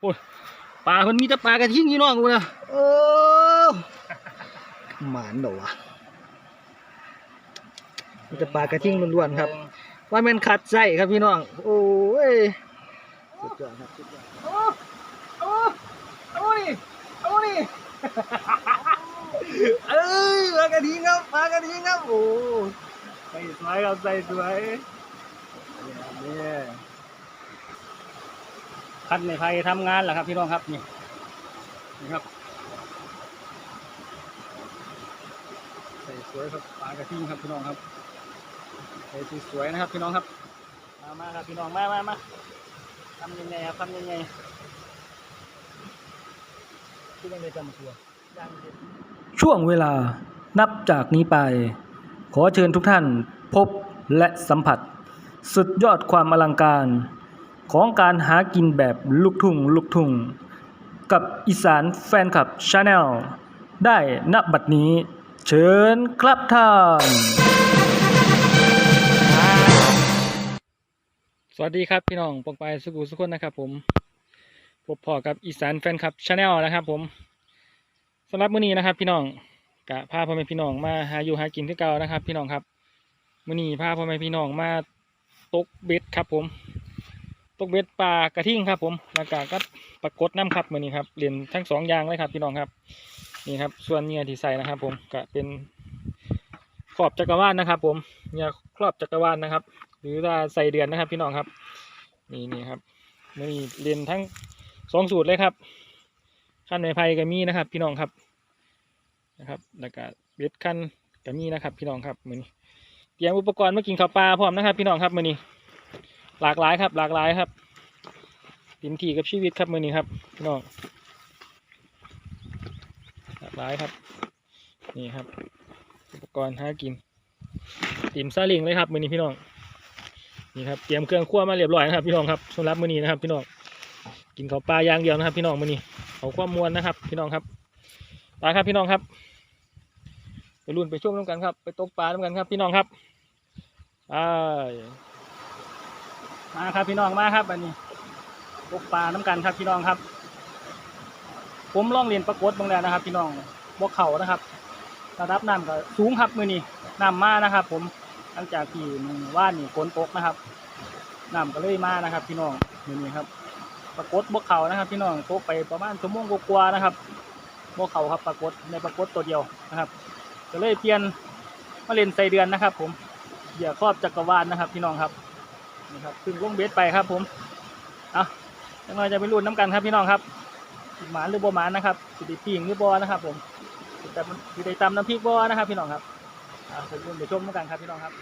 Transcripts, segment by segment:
โอ้ยปลามันมีแต่ปลากระทิงพี่น้องกูนะโอ้หมานเดอวะมีแต่ปลากระทิงล้วนๆครับ ว่าแมันขัดใจครับพี่น้อง โอ้ยสุดยอดครับสุดยอดโอ้โอ้โอ้นี่โอ้นี่เอ้ยปลากระทิงครับปลากระทิงครับโอ้ใส่สวยครับใส่สวยเนี่ย คันในไฟทำงานแหละครับพี่น้องครับนี่นี่ครับใส่สวยครับปลากระทิงครับพี่น้องครับใส่สวยๆนะครับพี่น้องครับ มามาครับพี่น้องมามามาทำยังไงครับทำยังไงที่ยังไงจำตัวช่วงเวลานับจากนี้ไป ขอเชิญทุกท่านพบและสัมผัส สุดยอดความอลังการ ของการหากินแบบลูกทุ่งลูกทุ่งกับอีสานแฟนคลับชาแนลได้ณบัดนี้ เชิญครับท่าน สวัสดีครับพี่น้องปองไปสุกุสุคนนะครับผมพบพอกับอีสานแฟนคลับชาแนลนะครับผมสำหรับมื้อนี้นะครับ พี่น้องกะพาพ่อแม่พี่น้องมาหาอยู่หากินที่เก่านะครับ พี่น้องครับมื้อนี้พาพ่อแม่พี่น้องมาตกเบ็ดครับผม ตกเบ็ดปลากระทิงครับ ผมแล้วก็กับปลากดน้ำครับมือนี้ครับเรียนทั้งสองอย่างเลยครับพี่น้องครับนี่ครับ ส่วนเงื่อที่ใส่นะครับ ผมก็เป็นขอบจักรวาลนะครับ ผมเงื่อครอบจักรวาลนะครับ หรือว่าใส่เดือนนะครับ พี่น้องครับ นี่นี่ครับนี่เรียนทั้งสองสูตรเลยครับขั้นในไผ่ก็มีนะครับ พี่น้องครับนะครับ แล้วก็เบ็ดขั้นก็มีนะครับ พี่น้องครับมือนี้เตรียมอุปกรณ์มากินข้าวปลาพร้อมนะครับ พี่น้องครับมือนี้ หลากหลายครับ หลากหลายครับเต็มที่กับชีวิตครับมือนี้ครับพี่น้องหลากหลายครับ นี่ครับ อุปกรณ์หากินติ่มซาลิงเลยครับมือนี้พี่น้องนี่ครับเตรียมเครื่องคั่วมาเรียบร้อยนะครับ พี่น้องครับสำหรับมือนี้นะครับ พี่น้องกินข้าวปลาอย่างเดียวนะครับ พี่น้องมือนี้เขาความมวลนะครับ พี่น้องครับไปครับพี่น้องครับไปรุ่นไปช่วงน้ำกันครับ ไปตกปลาน้ำกันครับ พี่น้องครับไป มาครับพี่น้องมาครับอันนี้ตกปลาน้ำกันครับพี่น้องครับ ผมล่องเรียนประกวดบางแล้วนะครับ พี่น้องบกเข่านะครับระดับน้ำก็สูงครับมือนี้น้ำมานะครับ ผมหลังจากที่มือว่านนี่ฝนตกนะครับน้ำก็เลยมานะครับ พี่น้องนี่นี่ครับปรากฏบกเข่านะครับ พี่น้องตกไปประมาณชั่วโมงกว่านะครับบกเข่าครับปรากฏในปรากฏตัวเดียวนะครับ ก็เลยเปลี่ยนมาเล่นใส่เดือนนะครับ ผมเหยื่อครอบจักรวาลนะครับ พี่น้องครับ นี่ครับขึ้นลงเบสไปครับ ผมเอาจังหน่อยจะไปรุ่นน้ำกันครับพี่น้องครับหมานหรือบ่หมานนะครับสิไดิปิ้งหรือบอนะครับ ผมแต่สิได้ตำน้ำพริกบอนะครับ พี่น้องครับเอาไปดูไปชมน้ำกันครับพี่น้องครับ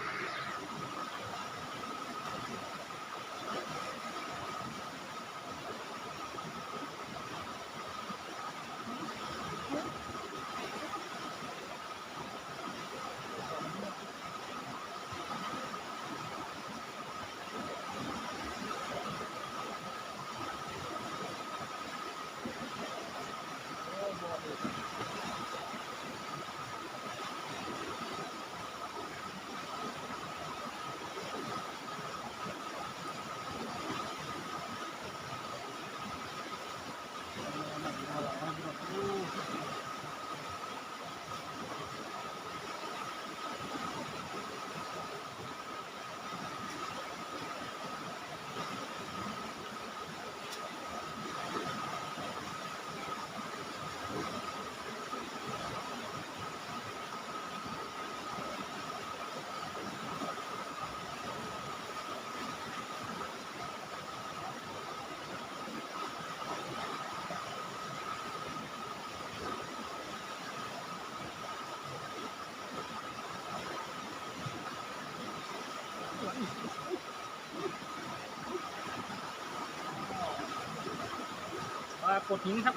กดหินครับ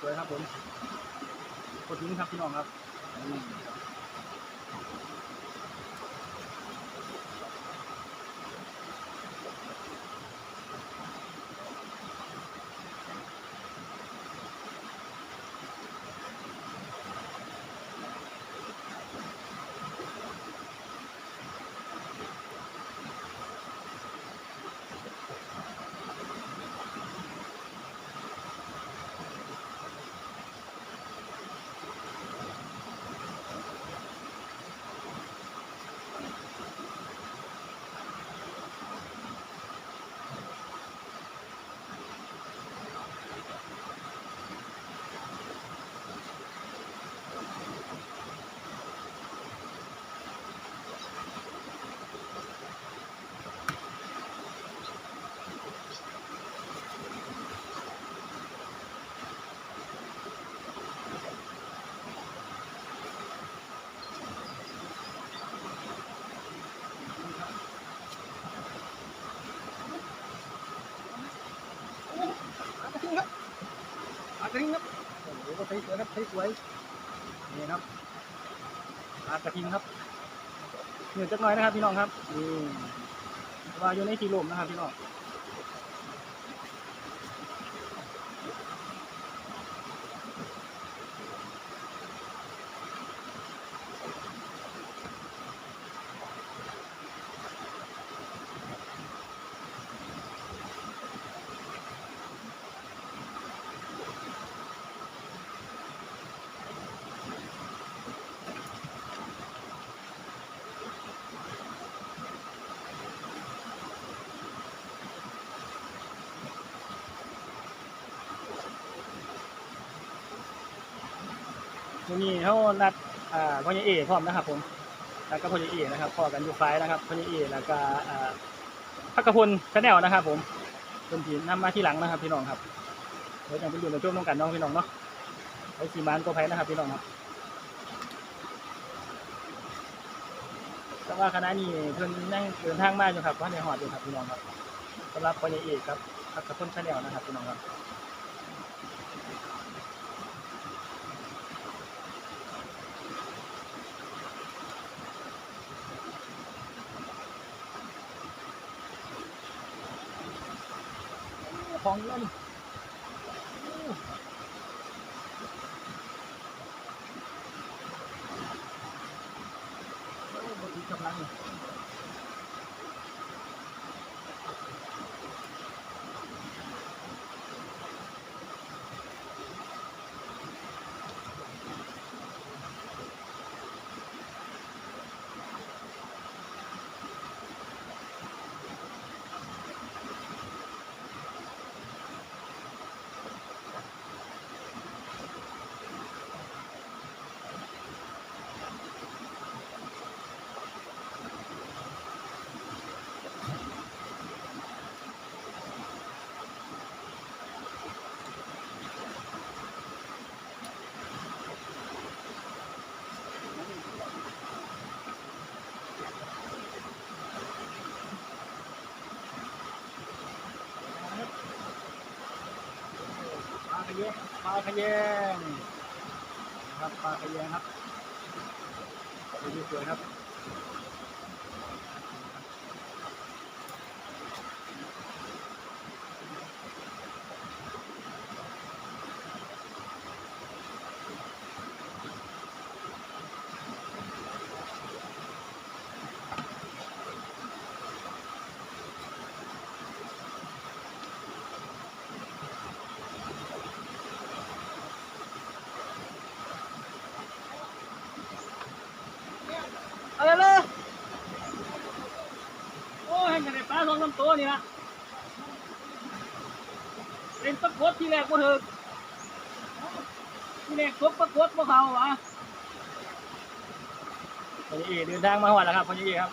สวยครับผมกดหินครับพี่น้องครับ ใสสวยครับใสสวยนี่ครับปลากระทิงครับเหนื่อยจักหน่อยนะครับพี่น้องครับนี่ว่าอยู่ในที่ลมนะครับพี่น้อง วันนี้เขานัดอ่าพ่อใหญ่เอพร้อมนะครับผมแล้วก็พ่อใหญ่เอนะครับพอกันอยู่ไฟล์นะครับพ่อใหญ่เอแล้วก็อ่าพักกระพลชาแนลนะครับ ผมเป็นทีนำมาที่หลังนะครับพี่น้องครับเดี๋ยวจะไปดูในช่วงน้องกันน้องพี่น้องเนาะไอ้สีมานก็ไพนะครับพี่น้องครับแต่ว่าคณะนี้เพิ่นนั่งเดินทางมาอยู่ครับว่าในหอดอยู่ครับพี่น้องครับสำหรับปริเอกครับพักกระพ้นชาแนลนะครับพี่น้องครับ ของเงินโอ้บทีกำลังเลย ขยงครับปลาขยงครับดูสวยครับอะไรเลยโอ้ยเห็นแต่ป ลาสองลำตัวนี่นะเป็นตะกดที่แรกก็เถอะที่แรกตกตะกรดพวกเขาวะพอดีเดินทางมาหอดแล้วครับพอดีครับ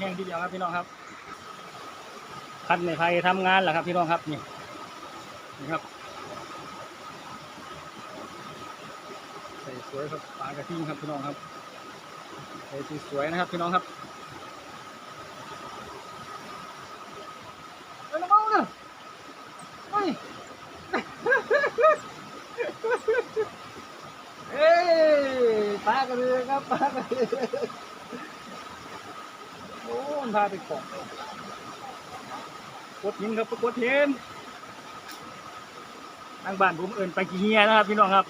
แห้งทีเดียวครับพี่น้องครับคันในไฟทำงานแหละครับพี่น้องครับนี่นี่ครับใส่สวยครับปลากระทิงครับพี่น้องครับใส่สวยนะครับพี่น้องครับเอ้ยน้องเนี่ยเฮ้ยเอ้ยปลากระเรือครับปลากระเรือ พาไปของกดหินครับกดหินทางบ้านผมเอินไปกี่เฮียนะครับพี่น้องครับ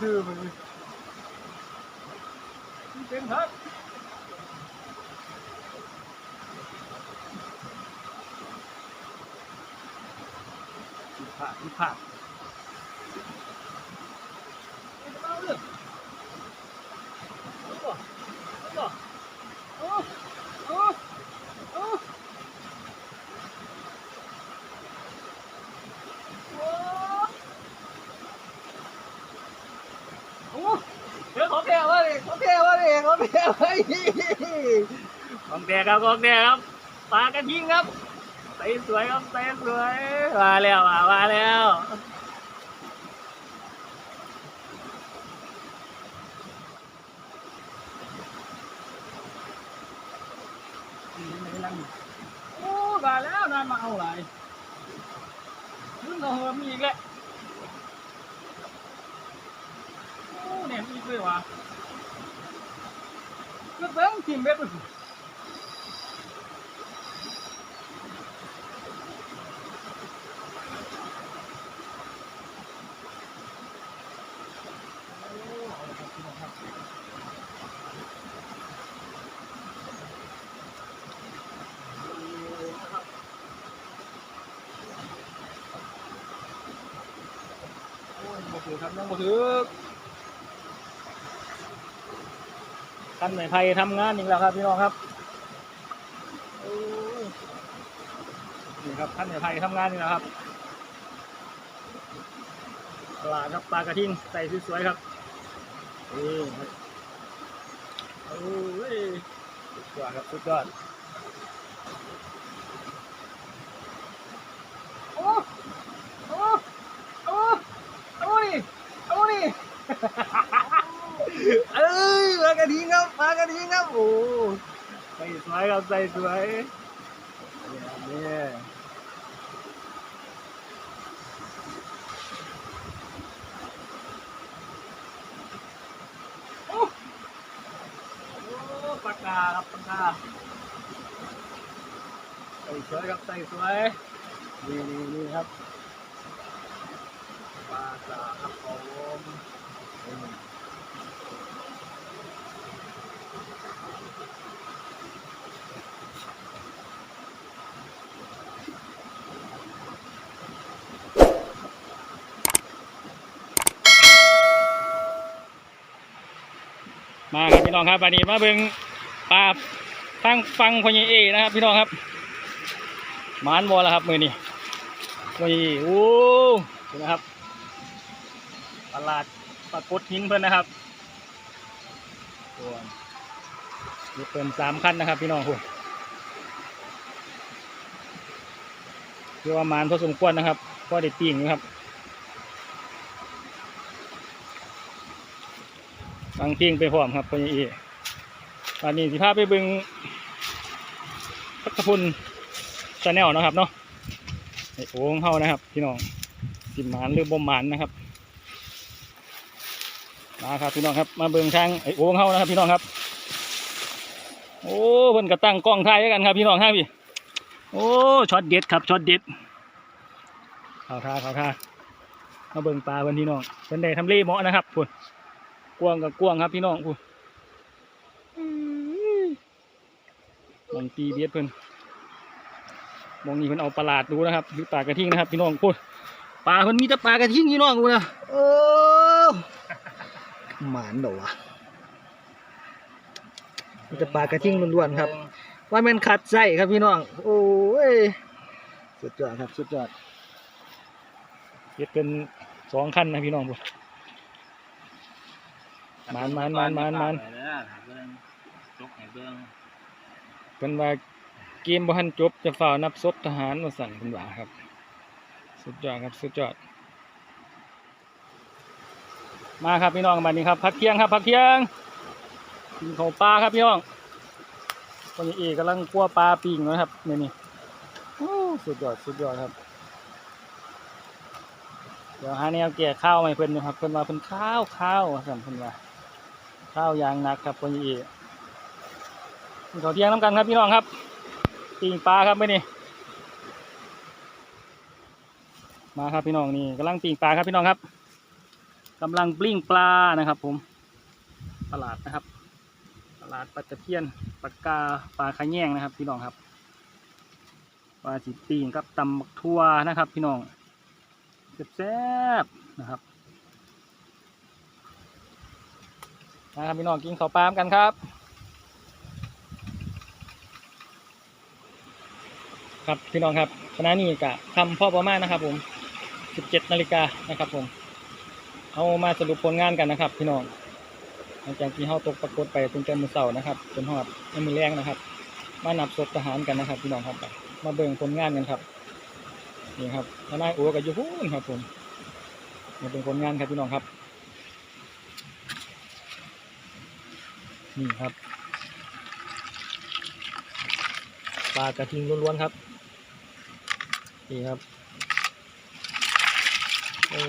do, ของแท้วะนี่ของแท้วะนี่ของแท้ครับของแท้ครับปลากระทิงครับใสสวยครับใสสวยมาแล้วอะมาแล้วโอ้มาแล้วนานมาเอาหลายมึงก็เหิมอีกแล้วโอ้เนี่ยมีด้วยวะ ก็เบิ้งทีมเบ็ดไปสิโอ้ยบ่ถือครับยังบ่ถือ ท่านไหนไทยทำงานอีกแล้วครับพี่น้องครับนี่ครับท่านไหนไทยทำงานอีกแล้วครับตลาดครับปลากระทิงใส่สวยๆครับนี่ครับโอ้ยสุดยอดครับสุดยอดโอ้โอ้โอ้โอ้นี่โอ้นี่ เอ้ยปลากระทิงครับปลากระทิงครับโอ้ใส่สวยครับใส่สวยเนี่ยโอ้โอ้ปากกาครับปากกาใส่สวยครับใส่สวยนี่นี่นี่ครับปลากาครับผม มาครับพี่น้องครับวันนี้มาเบิงปลาฟังฟังพญเอนะครับ พี่น้องครับมานบอลแล้วครับมือนี้พญเอโอ้เห็นนะครับตลาดปลากดหินเพิ่อนนะครับตัว มีเพิ่นสามขั้นนะครับ พี่น้องคุณคือว่ามานพอสมควรนะครับพอได้ปีงอยู่ครับบางเพียงไปพร้อมครับพญเอตอนนี้สิพาไปเบึงพัทพุนชาแนลนะครับเนาะไอโอ่งเฮานะครับ พี่น้องสิหมานหรือบ่หมานนะครับมาครับพี่น้องครับ มาเบิ่งทางไอโอ่งเฮานะครับ พี่น้องครับ โอ้เพิ่นก็ตั้งกล้องถ่ายไว้กันครับพี่น้องครับพี่โอ้ช็อตเด็ดครับช็อตเด็ดเข้าท่าเข้าท่ามาเบิ่งปลาเพิ่นพี่น้องเพิ่นได้ทำเลเหมาะนะครับพุ่นกวางกับกวางครับพี่น้องพูมองตีเบียดเพิ่นมองนี่เพิ่นเอาปลาลาดดูนะครับหรือปลากระทิงนะครับ พี่น้องพูดปลาเพิ่นมีแต่ปลากระทิงพี่น้องกูนะโอ้หมานเดอวะ มันจะปลากระทิ่งล้วนๆครับ ว่ามันขัดไส้ครับพี่น้อง โอ้ย สุดยอดครับ สุดยอดเบียดเป็นสองขั้นนะพี่น้องมานมานมานมานมานเบิ่งเพิ่นว่าเกมบ่ทันจบจะฝ่านับศพทหารมาสั่นเพิ่นว่าครับ สุดยอดครับ สุดยอด มาครับพี่น้องบัดนี้ครับ พักเที่ยงครับ พักเที่ยง กินของปลาครับพี่น้องคนเอกกำลังคั่วปลาปิ้งนะครับนี่นี่สุดยอดสุดยอดครับ เดี๋ยวหาแนวแก่ข้าวมาเพิ่นนะครับเพิ่นว่าเพิ่นข้าวข้าวสั่นเพิ่นว่าข้าวยางนักครับคนเอกกินข้าวเที่ยงน้ำกันครับพี่น้องครับปิงปลาครับไม่นี่มาครับพี่น้องนี่กำลังปิ้งปลาครับพี่น้องครับกำลังปลิ้งปลานะครับ ผมตลาดนะครับ ลาดปลาตะเพียนปลากาปลาขะแยงนะครับ พี่น้องครับปลาสีปีงกับตำบักทั่วนะครับ พี่น้องแซ่บๆนะครับนะครับพี่น้องกินข้าวปลามกันครับ ครับพี่น้องครับคณะนี้กะทำพ่อประมาณนะครับ ผม 17นาฬิกานะครับ ผม เอามาสรุปผลงานกันนะครับ พี่น้อง หลังจากที่เฮาตกปรากฏไปตั้งแต่มือเช้านะครับจนฮอดในมื้อแรงนะครับ มานับศพทหารกันนะครับพี่น้องครับมาเบิ่งผลงานกันครับนี่ครับทนายโอกับยูพูนครับผมมาเบิ่งผลงานครับพี่น้องครับนี่ครับปลากระทิงล้วนๆครับนี่ครับโอ้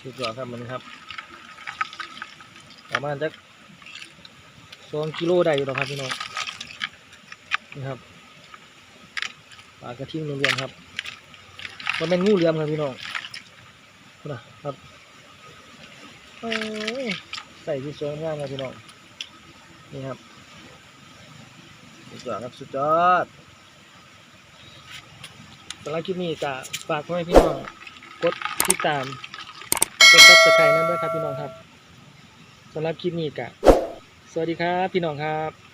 สุดยอดครับมันครับ ประมาณจักสองกิโลได้อยู่หรอกครับพี่น้องนี่ครับปลากระทิงล้วนครับมันเป็นงูเหลือมครับพี่น้องนะครับโอ้ยใส่ที่สวยงามครับพี่น้องนี่ครับสุดยอดครับสุดยอดสำหรับคลิปนี้จะฝากไว้พี่น้องกดติดตามกดซับสไครต์นั่นด้วยครับพี่น้องครับ สำหรับคลิปนี้กะสวัสดีครับ พี่น้องครับ